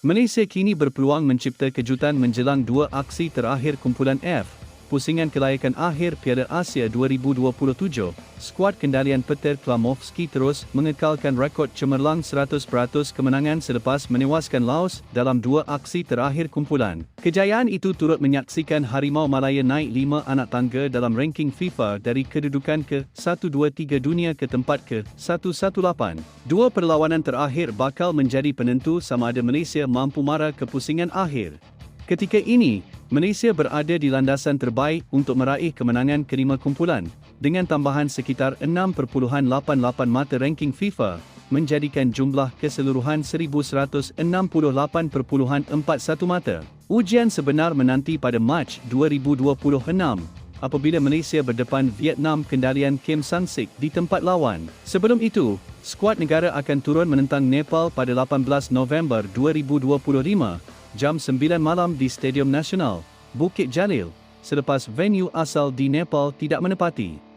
Malaysia kini berpeluang mencipta kejutan menjelang dua aksi terakhir kumpulan F. Pusingan kelayakan akhir Piala Asia 2027, skuad kendalian Peter Klamovski terus mengekalkan rekod cemerlang 100% kemenangan selepas menewaskan Laos dalam dua aksi terakhir kumpulan. Kejayaan itu turut menyaksikan Harimau Malaya naik lima anak tangga dalam ranking FIFA dari kedudukan ke-123 dunia ke tempat ke-118. Dua perlawanan terakhir bakal menjadi penentu sama ada Malaysia mampu mara ke pusingan akhir. Ketika ini, Malaysia berada di landasan terbaik untuk meraih kemenangan kelima kumpulan, dengan tambahan sekitar 6.88 mata ranking FIFA, menjadikan jumlah keseluruhan 1168.41 mata. Ujian sebenar menanti pada Mac 2026, apabila Malaysia berdepan Vietnam kendalian Kim Sang-sik di tempat lawan. Sebelum itu, skuad negara akan turun menentang Nepal pada 18 November 2025 jam 9 malam di Stadium Nasional, Bukit Jalil, selepas venue asal di Nepal tidak menepati.